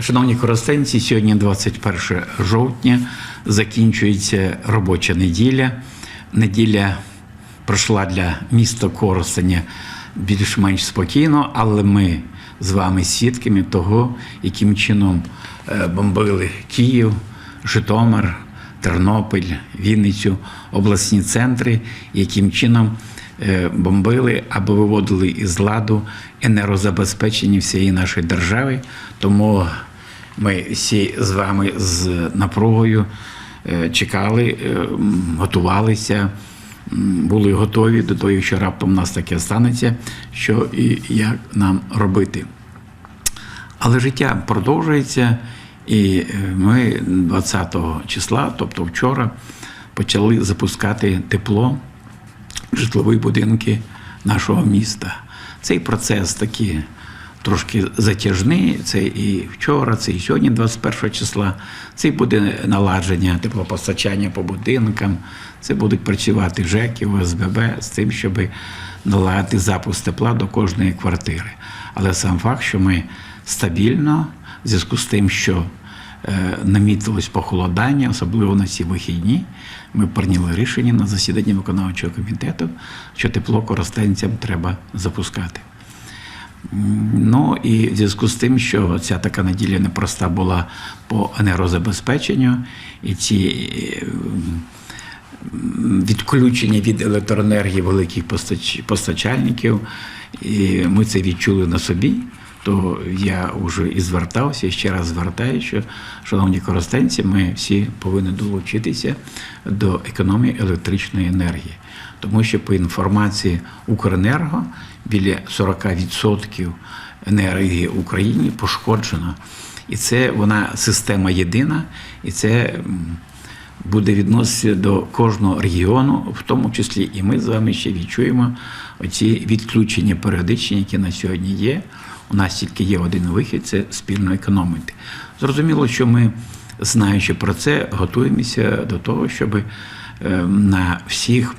Шановні коростенці, сьогодні 21 жовтня, закінчується робоча неділя. Неділя пройшла для міста Коростеня більш-менш спокійно, але ми з вами свідками того, яким чином е, бомбили Київ, Житомир, Тернопіль, Вінницю, обласні центри, яким чином бомбили або виводили із ладу енергозабезпечення всієї нашої держави. Тому ми всі з вами з напругою е, чекали, е, готувалися, були готові до того, що раптом у нас таке станеться, що і як нам робити. Але життя продовжується, і е, ми 20 числа, тобто вчора, почали запускати тепло житлові будинки нашого міста. Цей процес такий трошки затяжний. Це і вчора, це і сьогодні, 21 числа. Це буде наладження теплопостачання по будинкам. Це будуть працювати ЖЕКи, ОСББ з тим, щоб наладити запуск тепла до кожної квартири. Але сам факт, що ми стабільно, в зв'язку з тим, що намітилось похолодання, особливо на ці вихідні. Ми прийняли рішення на засіданні виконавчого комітету, що тепло користенцям треба запускати. Ну і в зв'язку з тим, що ця така неділя непроста була по енергозабезпеченню, і ці е, відключення від електроенергії великих постач- постачальників, і ми це відчули на собі. То я вже і звертався, і ще раз звертаю, що, шановні користенці, ми всі повинні долучитися до економії електричної енергії. Тому що по інформації Укренерго біля 40% енергії в Україні пошкоджено. І це вона система єдина, і це буде відноситися до кожного регіону, в тому числі і ми з вами ще відчуємо оці відключення періодичні, які на сьогодні є. У нас тільки є один вихід це спільно економити. Зрозуміло, що ми, знаючи про це, готуємося до того, щоб е, на всіх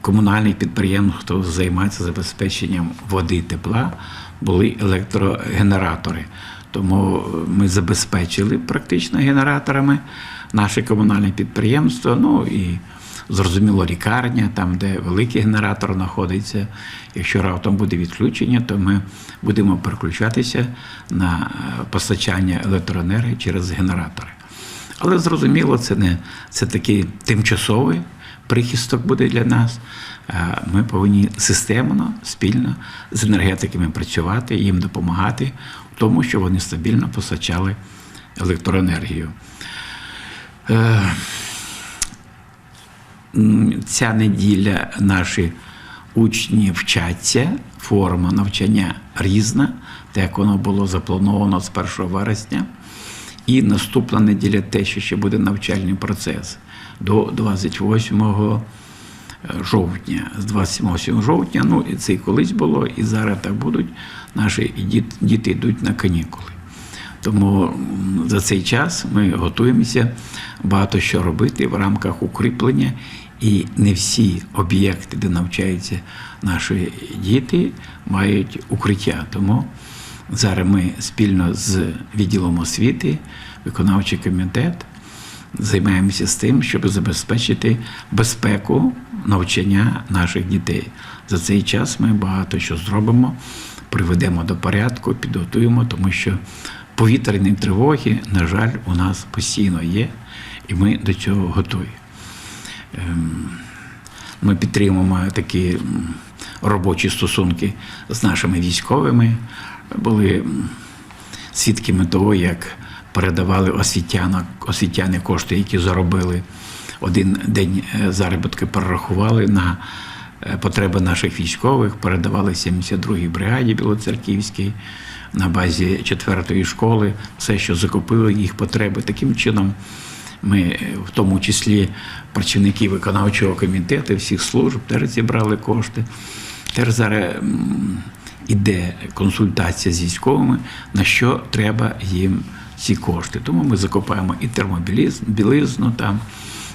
комунальних підприємств, хто займається забезпеченням води тепла, були електрогенератори. Тому ми забезпечили практично генераторами наше комунальне підприємство. Ну і зрозуміло, лікарня, там, де великий генератор знаходиться. Якщо раптом буде відключення, то ми будемо переключатися на е, постачання електроенергії через генератори. Але зрозуміло, це не це такий тимчасовий прихисток буде для нас. Ми повинні системно, спільно з енергетиками працювати, їм допомагати в тому, щоб вони стабільно постачали електроенергію. Е, Ця неділя наші учні вчаться, форма навчання різна, так як воно було заплановано з 1 вересня. І наступна неділя те, що ще буде навчальний процес до 28 жовтня. З 28 жовтня, ну і це і колись було, і зараз так будуть. Наші діт- діти йдуть на канікули. Тому за цей час ми готуємося багато що робити в рамках укріплення. І не всі об'єкти, де навчаються наші діти, мають укриття. Тому зараз ми спільно з відділом освіти, виконавчий комітет займаємося з тим, щоб забезпечити безпеку навчання наших дітей. За цей час ми багато що зробимо, приведемо до порядку, підготуємо, тому що повітряні тривоги, на жаль, у нас постійно є, і ми до цього готові. Ем, Ми підтримуємо такі робочі стосунки з нашими військовими. Були свідками того, як передавали освітяна, освітяни кошти, які заробили один день е, заробітки, перерахували на е, потреби наших військових, передавали 72-й бригаді Білоцерківській на базі 4-ї школи, все, що закупили їх потреби. Таким чином ми, в тому числі працівники виконавчого комітету, всіх служб, теж зібрали кошти. Теж зараз іде консультація з військовими, на що треба їм ці кошти. Тому ми закупаємо і термобілізну, там,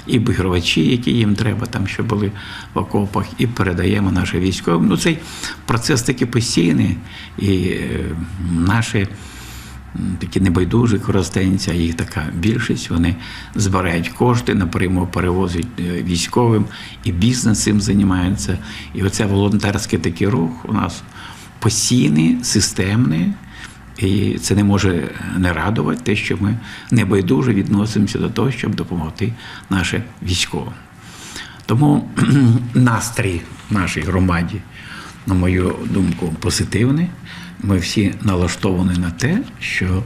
і обігрівачі, які їм треба, там, що були в окопах, і передаємо нашим військовим. Ну, цей процес такий постійний, і е, наші такі небайдужі користенці, а їх така більшість. Вони збирають кошти, напряму перевозять е, військовим, і бізнес цим займається. І оце волонтерський такий рух у нас постійний, системний. І це не може не радувати те, що ми небайдуже відносимося до того, щоб допомогти нашим військовим. Тому настрій в нашій громаді, на мою думку, позитивний. Ми всі налаштовані на те, що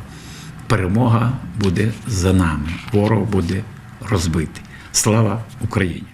перемога буде за нами, ворог буде розбитий. Слава Україні!